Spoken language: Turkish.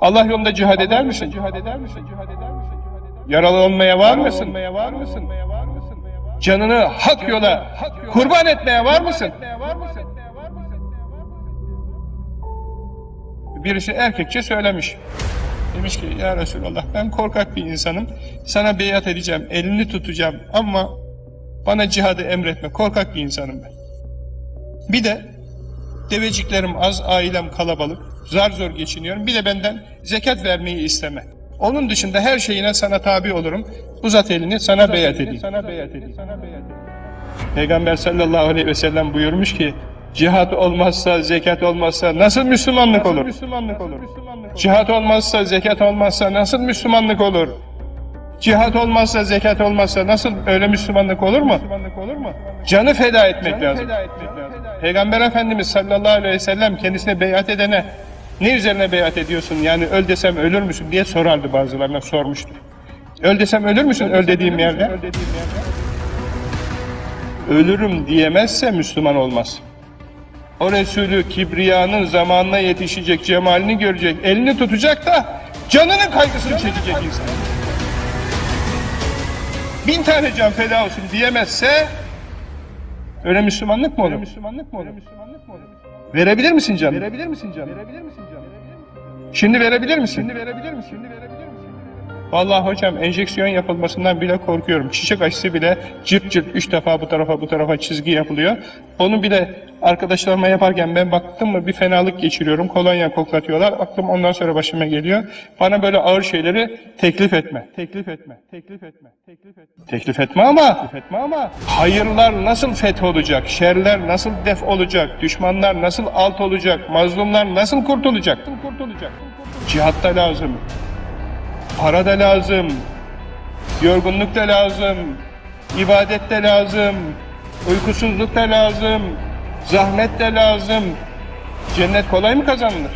Allah yolunda cihad eder misin? Cihad eder misin? Yaralı olmaya var mısın? var mısın? Canını hak yola kurban etmeye var mısın? Birisi erkekçe söylemiş. Demiş ki ya Resulallah ben korkak bir insanım. Sana beyat edeceğim, elini tutacağım ama bana cihadı emretme. Korkak bir insanım ben. Bir de deveciklerim az, ailem kalabalık. Zar zor geçiniyorum. Bir de benden zekat vermeyi isteme. Onun dışında her şeyine sana tabi olurum. Uzat elini sana beyat edeyim. Sana beyat edeyim. Peygamber sallallahu aleyhi ve sellem buyurmuş ki cihat olmazsa, zekat olmazsa nasıl Müslümanlık olur? Müslümanlık olur. Cihat olmazsa, zekat olmazsa nasıl Müslümanlık olur? Cihat olmazsa, zekat olmazsa nasıl öyle Müslümanlık olur mu? olur mu? Canı feda etmek lazım. Peygamber Efendimiz sallallahu aleyhi ve sellem kendisine beyat edene ne üzerine beyat ediyorsun yani öl desem ölür müsün diye sorardı bazılarına sormuştu. Öl desem ölür müsün öl dediğim yerde? Ölürüm diyemezse Müslüman olmaz. O Resulü kibriyanın zamanına yetişecek, cemalini görecek, elini tutacak da canının kaygısını çekecek insan. Bin tane can feda olsun diyemezse öyle Müslümanlık mı olur? Müslümanlık mı olur? Verebilir misin canım? Verebilir misin canım? Verebilir misin canım? Şimdi verebilir misin? Şimdi verebilir misin? Şimdi verebilir misin? Vallahi hocam enjeksiyon yapılmasından bile korkuyorum. Çiçek aşısı bile cırt cırt üç defa bu tarafa bu tarafa çizgi yapılıyor. Onu bile arkadaşlarıma yaparken ben baktım mı bir fenalık geçiriyorum. Kolonya koklatıyorlar. Aklım ondan sonra başıma geliyor. Bana böyle ağır şeyleri teklif etme. Teklif etme. Teklif etme. Teklif etme. Teklif etme ama. Teklif etme ama. Hayırlar nasıl feth olacak? Şerler nasıl def olacak? Düşmanlar nasıl alt olacak? Mazlumlar nasıl kurtulacak? Kurtulacak. Cihatta lazım. Para da lazım, yorgunluk da lazım, ibadet de lazım, uykusuzluk da lazım, zahmet de lazım. Cennet kolay mı kazanılır?